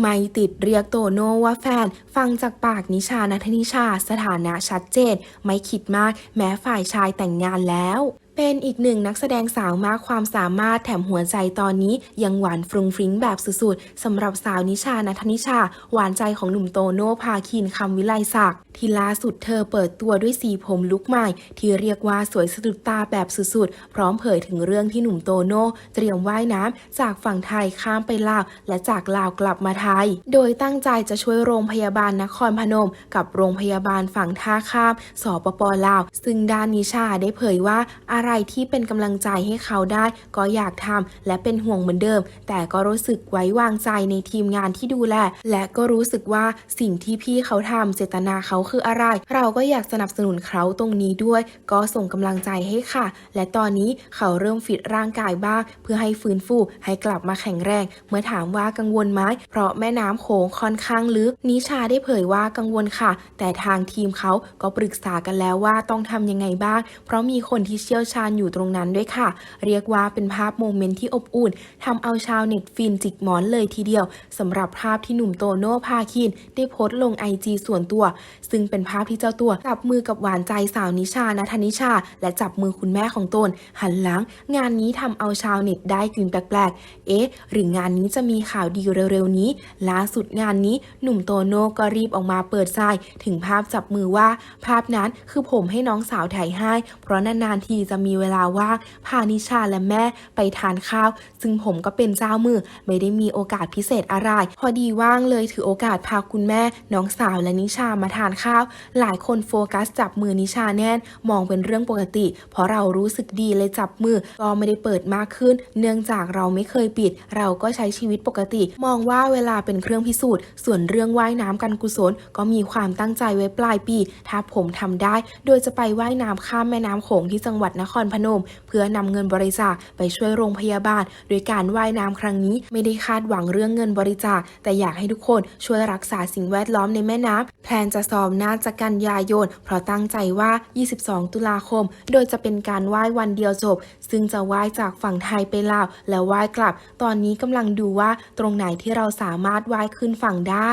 ไม่ติดเรียกโตโน่ว่าแฟน ฟังจากปากนิชานัทนิชา สถานะชัดเจน ไม่คิดมากแม้ฝ่ายชายแต่งงานแล้วเป็นอีกหนึ่งนักแสดงสาวมากความสามารถแถมหัวใจตอนนี้ยังหวานฟรุงฟริ้งแบบสุดๆสำหรับสาวนิชานัทนิชา หวานใจของหนุ่มโตโน่พาคินคำวิไลศักดิ์ ที่ล่าสุดเธอเปิดตัวด้วยสีผมลุคใหม่ ที่เรียกว่าสวยสะดุดตาแบบสุดๆ พร้อมเผยถึงเรื่องที่หนุ่มโตโน่เตรียมว่ายน้ำจากฝั่งไทยข้ามไปลาว และจากลาวกลับมาไทย โดยตั้งใจจะช่วยโรงพยาบาลนครพนม กับโรงพยาบาลฝั่งท่าข้ามสปปลาว ซึ่งด้านนิชาได้เผยว่าอะไรที่เป็นกำลังใจให้เขาได้ ก็อยากทำและเป็นห่วงเหมือนเดิม แต่ก็รู้สึกไว้วางใจในทีมงานที่ดูแลและก็รู้สึกว่าสิ่งที่พี่เขาทำเจตนาเขาคืออะไร เราก็อยากสนับสนุนเขาตรงนี้ด้วย ก็ส่งกำลังใจให้ค่ะ และตอนนี้เขาเริ่มฟิตร่างกายบ้าง เพื่อให้ฟื้นฟูให้กลับมาแข็งแรง เมื่อถามว่ากังวลไหมเพราะแม่น้ำโขงค่อนข้างลึก นิชาได้เผยว่ากังวลค่ะ แต่ทางทีมเขาก็ปรึกษากันแล้วว่าต้องทำยังไงบ้าง เพราะมีคนที่เชี่ยวชาญอยู่ตรงนั้นด้วยค่ะ เรียกว่าเป็นภาพโมเมนต์ที่อบอุ่นทำเอาชาวเน็ตฟินจิกหมอนเลยทีเดียวสำหรับภาพที่หนุ่มโตโน่พาคิน ได้โพสต์ลงไอจีส่วนตัวซึ่งเป็นภาพที่เจ้าตัวจับมือกับหวานใจสาวนิชานัทนิชา และจับมือคุณแม่ของตน หันหลัง งานนี้ทำเอาชาวเน็ตได้กลิ่นแปลกๆ เอ๊ะ หรืองานนี้จะมีข่าวดีเร็วๆนี้ ล่าสุดงานนี้หนุ่มโตโน่ก็รีบออกมาเปิดใจถึงภาพจับมือว่า ภาพนั้นคือผมให้น้องสาวถ่ายให้ เพราะนานๆทีจะมีเวลาว่างพานิชาและแม่ไปทานข้าว ซึ่งผมก็เป็นเจ้ามือไม่ได้มีโอกาสพิเศษอะไร พอดีว่างเลยถือโอกาสพาคุณแม่น้องสาวและนิชามาทานข้าวหลายคนโฟกัสจับมือนิชาแน่น มองเป็นเรื่องปกติ เพราะเรารู้สึกดีเลยจับมือก็ไม่ได้เปิดมากขึ้น เนื่องจากเราไม่เคยปิด เราก็ใช้ชีวิตปกติ มองว่าเวลาเป็นเครื่องพิสูจน์ ส่วนเรื่องว่ายน้ำกันกุศล ก็มีความตั้งใจไว้ปลายปี ถ้าผมทำได้ โดยจะไปว่ายน้ำข้ามแม่น้ำโขงที่จังหวัดนครพนม เพื่อนำเงินบริจาคไปช่วยโรงพยาบาล โดยการว่ายน้ำครั้งนี้ ไม่ได้คาดหวังเรื่องเงินบริจาค แต่อยากให้ทุกคนช่วยรักษาสิ่งแวดล้อมในแม่น้ำแพลนจะซ้อมน่าจะกันยายน เพราะตั้งใจว่า 22 ตุลาคม โดยจะเป็นการไหว้วันเดียวจบ ซึ่งจะไหว้จากฝั่งไทยไปลาว แล้วไหว้กลับ ตอนนี้กำลังดูว่าตรงไหนที่เราสามารถไหว้ขึ้นฝั่งได้